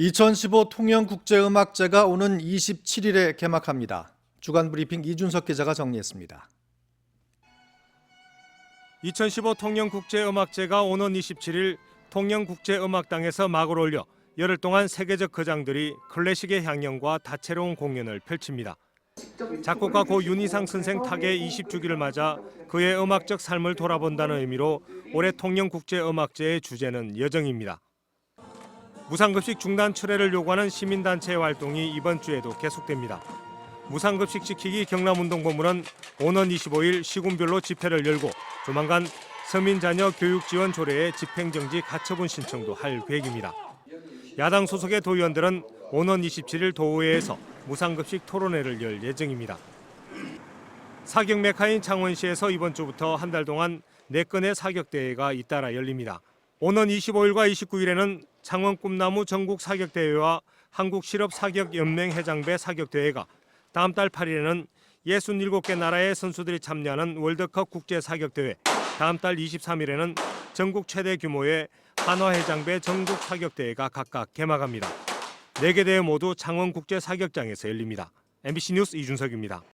2015 통영국제음악제가 오는 27일에 개막합니다. 주간 브리핑 이준석 기자가 정리했습니다. 2015 통영국제음악제가 오는 27일 통영국제음악당에서 막을 올려 열흘 동안 세계적 거장들이 클래식의 향연과 다채로운 공연을 펼칩니다. 작곡가 고 윤희상 선생 타계 20주기를 맞아 그의 음악적 삶을 돌아본다는 의미로 올해 통영국제음악제의 주제는 여정입니다. 무상급식 중단 철회를 요구하는 시민단체 활동이 이번 주에도 계속됩니다. 무상급식 지키기 경남운동본부는 오는 25일 시군별로 집회를 열고 조만간 서민자녀 교육지원 조례의 집행정지 가처분 신청도 할 계획입니다. 야당 소속의 도의원들은 오는 27일 도의회에서 무상급식 토론회를 열 예정입니다. 사격 메카인 창원시에서 이번 주부터 한 달 동안 4건의 사격 대회가 잇따라 열립니다. 오는 25일과 29일에는 창원 꿈나무 전국 사격대회와 한국실업사격연맹 해장배 사격대회가 다음 달 8일에는 67개 나라의 선수들이 참여하는 월드컵 국제사격대회, 다음 달 23일에는 전국 최대 규모의 한화해장배 전국 사격대회가 각각 개막합니다. 4개 대회 모두 창원 국제사격장에서 열립니다. MBC 뉴스 이준석입니다.